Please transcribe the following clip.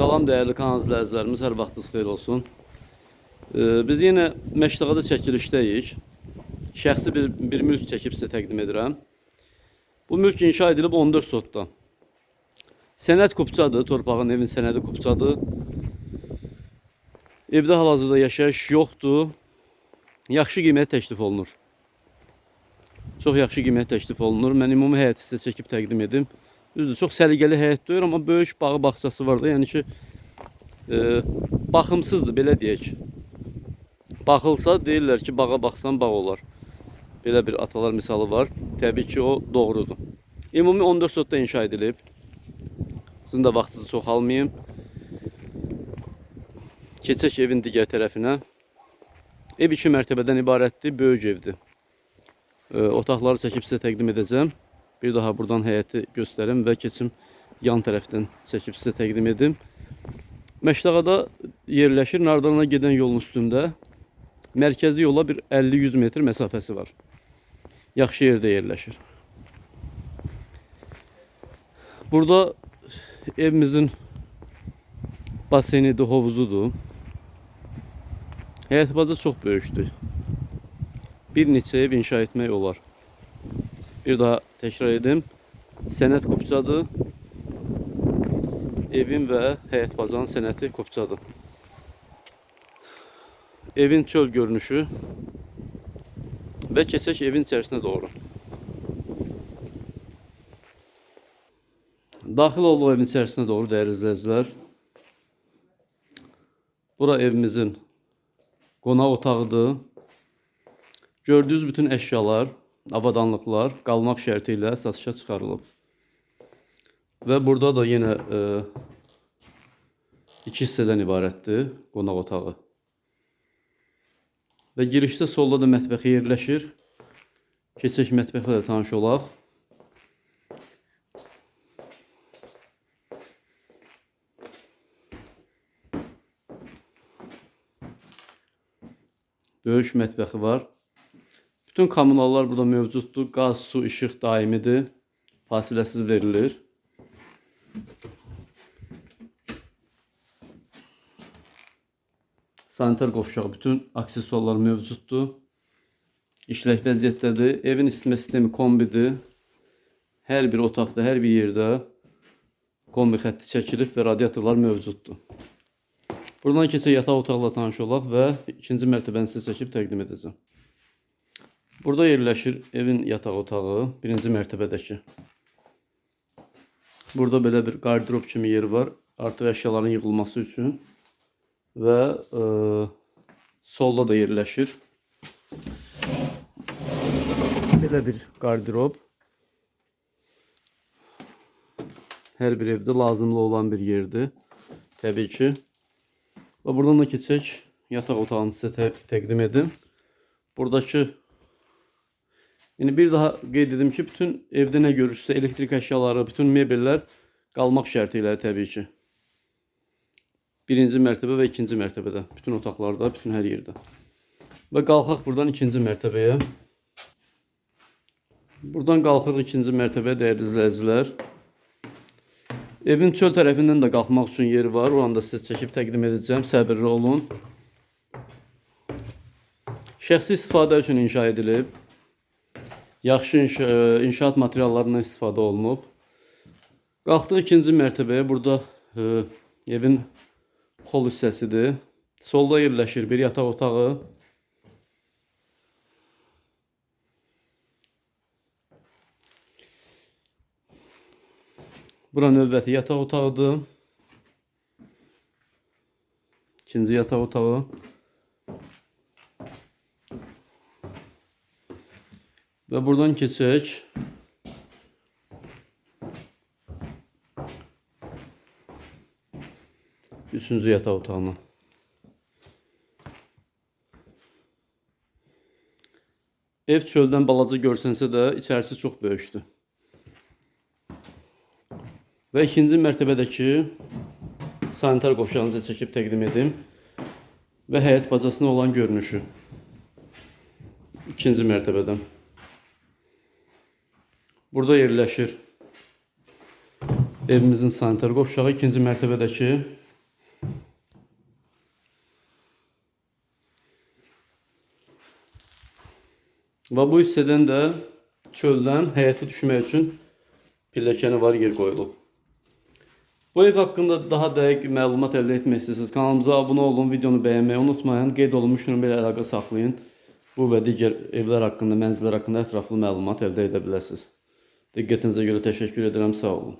Salam değerli kanal izləyicilərimiz, hər vaxtınız xeyir olsun. Ee, biz yenə Məştəqada çəkilişdəyik. Şəxsi bir, bir mülk çəkib sizə təqdim edirəm. Bu mülk inşa edilib 14 sotdan. Sənəd kupçadır, torpağın evin sənədi kupçadır. Evdə hal-hazırda yaşayış yoxdur. Yaxşı qiymət təklif olunur. Çox yaxşı qiymət təklif olunur. Mən ümumi həyəti sizə çəkib təqdim edim. Düzdür, çox səliqəli həyət deyil, amma böyük bağı bağçası var da, yəni ki, e, baxımsızdır, belə deyək. Baxılsa deyirlər ki, bağa baxsan bağ olar. Belə bir atalar misalı var. Təbii ki, o doğrudur. Ümumi 14 sotda inşa edilib. Sizin də vaxtınızı çox almayayım. Keçək evin digər tərəfinə. Ev iki mərtəbədən ibarətdir, böyük evdir. E, otaqları çəkib sizə təqdim edəcəm. Bir daha buradan həyəti göstərim və keçim yan tərəfdən çəkib sizə təqdim edim. Məştəqada yerləşir. Nardana gedən yolun üstündə mərkəzi yola bir 50-100 metr məsafəsi var. Yaxşı yerdə yerləşir. Burada evimizin basenidir, hovuzudur. Həyət bazı çox böyükdür. Bir neçə ev inşa etmək olar. Bir daha təkrar edim. Sənət kopçadır. Evin və həyət bazanın sənəti kopçadır. Evin çöl görünüşü və keçək evin içərisinə doğru. Daxil olduq evin içərisinə doğru dəyərli izləyicilər. Bura evimizin qonaq otağıdır. Gördüyünüz bütün əşyalar, avadanlıqlar qalmaq şərti ilə satışa çıxarılıb. Və burada da yenə e, iki hissədən ibarətdir qonaq otağı. Və girişdə solda da mətbəxi yerləşir. Keçək mətbəxlə də tanış olaq. Böyük mətbəxi var. Bütün kommunallar burada mövcuddur. Qaz, su, işıq daimidir. Fasiləsiz verilir. Sanitar qovşağı bütün aksesuarlar mövcuddur. İşlək vəziyyətdədir. Evin isitmə sistemi kombidir. Hər bir otaqda, hər bir yerdə kombi xətti çəkilib və radiatorlar mövcuddur. Buradan keçək yataq otaqla tanış olaq və ikinci mərtəbəni sizə çəkib təqdim edəcəm. Burada yerləşir evin yataq otağı, birinci mərtəbədəki. Burada belə bir qardirob kimi yer var, artıq əşyaların yığılması üçün və e, solda da yerləşir. Belə bir qardirob. Hər bir evdə lazımlı olan bir yerdir. Təbii ki. Və buradan da keçək yataq otağını sizə tə təqdim edim. Buradakı Yəni bir daha qeyd edim ki, bütün evdə nə görürsə, elektrik əşyaları, bütün mebellər qalmaq şərti ilə təbii ki. Birinci mərtəbə və ikinci mərtəbədə, bütün otaqlarda, bütün hər yerdə. Və qalxaq buradan ikinci mərtəbəyə. Buradan qalxırıq ikinci mərtəbəyə dəyərli izləyicilər. Evin çöl tərəfindən də qalxmaq üçün yeri var. Oranı da sizə çəkib təqdim edəcəm. Səbirli olun. Şəxsi istifadə üçün inşa edilib. Yaxşı inşa inşaat materiallarından istifadə olunub. Qalxdıq ikinci mərtəbəyə. Burada e, evin hol hissəsidir. Solda yerləşir bir yataq otağı. Bura növbəti yataq otağıdır. İkinci yataq otağı. Və buradan keçək. Üçüncü yataq otağına. Ev çöldən balaca görsənsə də içərisi çox böyükdür. Və ikinci mərtəbədəki sanitar qovşağınızı çəkib təqdim edim. Və həyət bacasına olan görünüşü. İkinci mərtəbədən. Burada yerləşir evimizin sanitar qovşağı ikinci mərtəbədəki Və bu hissədən də çöldən həyətə düşmək üçün pilləkəni var yer qoyulub. Bu ev haqqında daha dəqiq məlumat əldə etmək kanalımıza abunə olun, videonu bəyənməyi unutmayın, qeyd olunmuş nömrə ilə əlaqə saxlayın. Bu və digər evlər haqqında, mənzillər haqqında ətraflı məlumat əldə edə bilərsiniz. Diqqətinizə görə təşəkkür edirəm, sağ olun.